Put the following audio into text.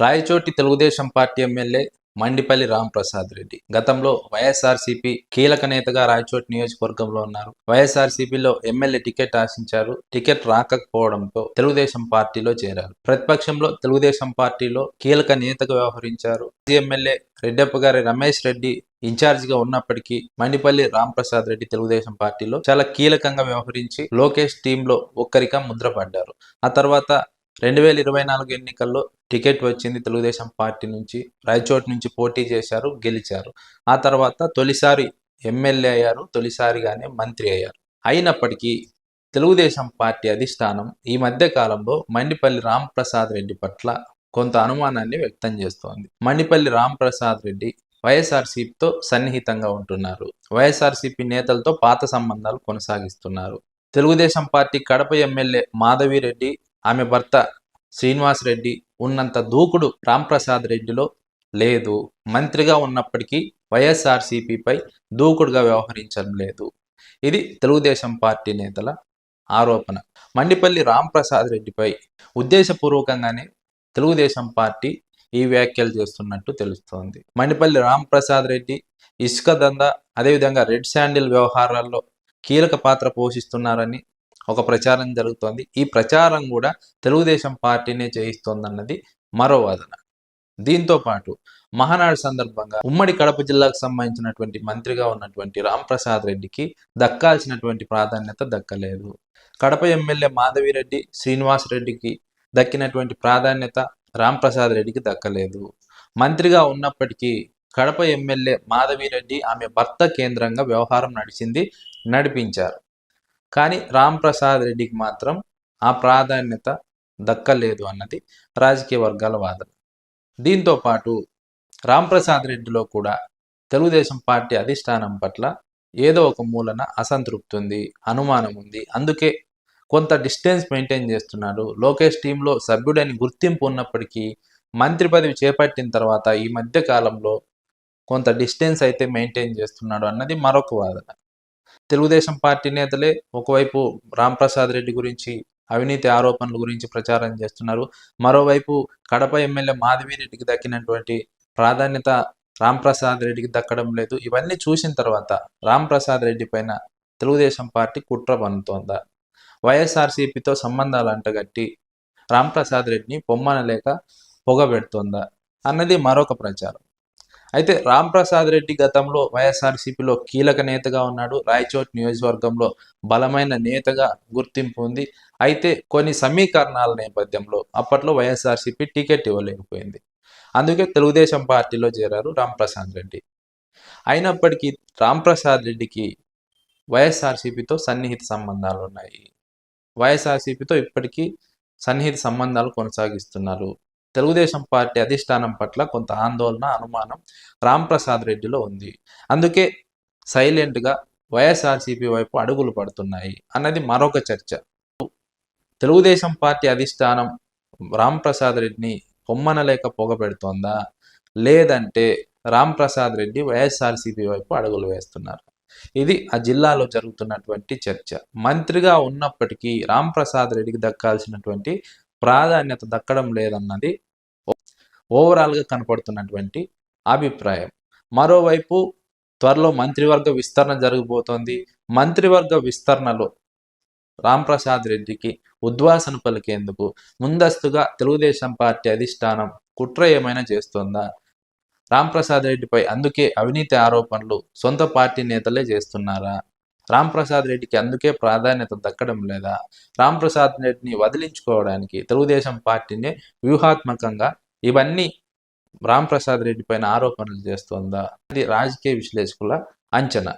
Rayachoti Telugu Desam party MLA Mandipalli Ramprasad Reddy. గతంలో వైఎస్ఆర్సీపీ కీలక నేతగా రాయచోటి నియోజకవర్గంలో ఉన్నారు. వైఎస్ఆర్సీపీలో ఎమ్మెల్యే టికెట్ ఆశించారు. టికెట్ రాకపోవడంతో తెలుగుదేశం పార్టీలో చేరారు. ప్రతిపక్షంలో తెలుగుదేశం పార్టీలో కీలక నేతగా వ్యవహరించారు. ఎమ్మెల్యే రెడ్డప్ప గారి రమేష్ రెడ్డి ఇన్ఛార్జ్గా ఉన్నప్పటికీ మండిపల్లి రాంప్రసాద్ రెడ్డి తెలుగుదేశం పార్టీలో చాలా కీలకంగా వ్యవహరించి లోకేష్ టీంలో ఒక్కరిగా ముద్రపడ్డారు. ఆ తర్వాత రెండు వేల ఇరవై నాలుగు ఎన్నికల్లో టికెట్ వచ్చింది తెలుగుదేశం పార్టీ నుంచి. రాయచోట్ నుంచి పోటీ చేశారు గెలిచారు. ఆ తర్వాత తొలిసారి ఎమ్మెల్యే అయ్యారు తొలిసారిగానే మంత్రి అయ్యారు. అయినప్పటికీ తెలుగుదేశం పార్టీ అధిష్టానం ఈ మధ్య కాలంలో మండిపల్లి రాంప్రసాద్ రెడ్డి పట్ల కొంత అనుమానాన్ని వ్యక్తం చేస్తోంది. మండిపల్లి రాంప్రసాద్ రెడ్డి వైఎస్ఆర్సీపీతో సన్నిహితంగా ఉంటున్నారు. వైఎస్ఆర్సీపీ నేతలతో పాత సంబంధాలు కొనసాగిస్తున్నారు. తెలుగుదేశం పార్టీ కడప ఎమ్మెల్యే మాధవిరెడ్డి ఆమె భర్త శ్రీనివాస్ రెడ్డి ఉన్నంత దూకుడు రాంప్రసాద్ రెడ్డిలో లేదు. మంత్రిగా ఉన్నప్పటికీ వైఎస్ఆర్సీపీపై దూకుడుగా వ్యవహరించడం లేదు. ఇది తెలుగుదేశం పార్టీ నేతల ఆరోపణ. మండిపల్లి రాంప్రసాద్ రెడ్డిపై ఉద్దేశపూర్వకంగానే తెలుగుదేశం పార్టీ ఈ వ్యాఖ్యలు చేస్తున్నట్టు తెలుస్తోంది. మండిపల్లి రాంప్రసాద్ రెడ్డి ఇసుక దందా అదేవిధంగా రెడ్ శాండిల్ వ్యవహారాల్లో కీలక పాత్ర పోషిస్తున్నారని ఒక ప్రచారం జరుగుతోంది. ఈ ప్రచారం కూడా తెలుగుదేశం పార్టీనే చేయిస్తోందన్నది మరో వాదన. దీంతో పాటు మహానాడు సందర్భంగా ఉమ్మడి కడప జిల్లాకు సంబంధించినటువంటి మంత్రిగా ఉన్నటువంటి రాంప్రసాద్ రెడ్డికి దక్కాల్సినటువంటి ప్రాధాన్యత దక్కలేదు. కడప ఎమ్మెల్యే మాధవిరెడ్డి శ్రీనివాస్ రెడ్డికి దక్కినటువంటి ప్రాధాన్యత రాంప్రసాద్ రెడ్డికి దక్కలేదు. మంత్రిగా ఉన్నప్పటికీ కడప ఎమ్మెల్యే మాధవిరెడ్డి ఆమె భర్త కేంద్రంగా వ్యవహారం నడిచింది నడిపించారు. కానీ రాంప్రసాద్ రెడ్డికి మాత్రం ఆ ప్రాధాన్యత దక్కలేదు అన్నది రాజకీయ వర్గాల వాదన. దీంతో పాటు రాంప్రసాద్ రెడ్డిలో కూడా తెలుగుదేశం పార్టీ అధిష్టానం పట్ల ఏదో ఒక మూలన అసంతృప్తి ఉంది అనుమానం ఉంది. అందుకే కొంత డిస్టెన్స్ మెయింటైన్ చేస్తున్నాడు. లోకేష్ టీంలో సభ్యుడని గుర్తింపు ఉన్నప్పటికీ మంత్రి పదవి చేపట్టిన తర్వాత ఈ మధ్య కాలంలో కొంత డిస్టెన్స్ అయితే మెయింటైన్ చేస్తున్నాడు అన్నది మరొక వాదన. తెలుగుదేశం పార్టీ నేతలే ఒకవైపు రాంప్రసాద్ రెడ్డి గురించి అవినీతి ఆరోపణల గురించి ప్రచారం చేస్తున్నారు. మరోవైపు కడప ఎమ్మెల్యే మాధవిరెడ్డికి దక్కినటువంటి ప్రాధాన్యత రాంప్రసాద్ రెడ్డికి దక్కడం లేదు. ఇవన్నీ చూసిన తర్వాత రాంప్రసాద్ రెడ్డి పైన తెలుగుదేశం పార్టీ కుట్ర పన్నుతోందా? వైఎస్ఆర్సీపీతో సంబంధాలు అంటగట్టి రాంప్రసాద్ రెడ్డిని పొమ్మనలేక పొగబెడుతోందా అన్నది మరొక ప్రచారం. అయితే రాంప్రసాద్ రెడ్డి గతంలో వైఎస్ఆర్సీపీలో కీలక నేతగా ఉన్నాడు. రాయచోట్ నియోజకవర్గంలో బలమైన నేతగా గుర్తింపు ఉంది. అయితే కొన్ని సమీకరణాల నేపథ్యంలో అప్పట్లో వైఎస్ఆర్సీపీ టికెట్ ఇవ్వలేకపోయింది. అందుకే తెలుగుదేశం పార్టీలో చేరారు రాంప్రసాద్ రెడ్డి. అయినప్పటికీ రాంప్రసాద్ రెడ్డికి వైఎస్ఆర్సీపీతో సన్నిహిత సంబంధాలు ఉన్నాయి. వైఎస్ఆర్సీపీతో ఇప్పటికీ సన్నిహిత సంబంధాలు కొనసాగిస్తున్నారు. తెలుగుదేశం పార్టీ అధిష్టానం పట్ల కొంత ఆందోళన అనుమానం రాంప్రసాద్ రెడ్డిలో ఉంది. అందుకే సైలెంట్గా వైఎస్ఆర్సీపీ వైపు అడుగులు పడుతున్నాయి అన్నది మరొక చర్చ. తెలుగుదేశం పార్టీ అధిష్టానం రాంప్రసాద్ రెడ్డిని పొమ్మనలేక పొగపెడుతోందా లేదంటే రాంప్రసాద్ రెడ్డి వైఎస్ఆర్సీపీ వైపు అడుగులు వేస్తున్నారు? ఇది ఆ జిల్లాలో జరుగుతున్నటువంటి చర్చ. మంత్రిగా ఉన్నప్పటికీ రాంప్రసాద్ రెడ్డికి దక్కాల్సినటువంటి ప్రాధాన్యత దక్కడం లేదన్నది ఓవరాల్గా కనపడుతున్నటువంటి అభిప్రాయం. మరోవైపు త్వరలో మంత్రివర్గ విస్తరణ జరగబోతోంది. మంత్రివర్గ విస్తరణలో రాంప్రసాద్ రెడ్డికి ఉద్వాసన పలికేందుకు ముందస్తుగా తెలుగుదేశం పార్టీ అధిష్టానం కుట్ర ఏమైనా చేస్తోందా? రాంప్రసాద్ రెడ్డిపై అందుకే అవినీతి ఆరోపణలు సొంత పార్టీ నేతలే చేస్తున్నారా? రాంప్రసాద్ రెడ్డికి అందుకే ప్రాధాన్యత దక్కడం లేదా రాంప్రసాద్ రెడ్డిని వదిలించుకోవడానికి తెలుగుదేశం పార్టీని వ్యూహాత్మకంగా ఇవన్నీ రాంప్రసాద్ రెడ్డి పైన ఆరోపణలు చేస్తోందా? ఇది రాజకీయ విశ్లేషకుల అంచనా.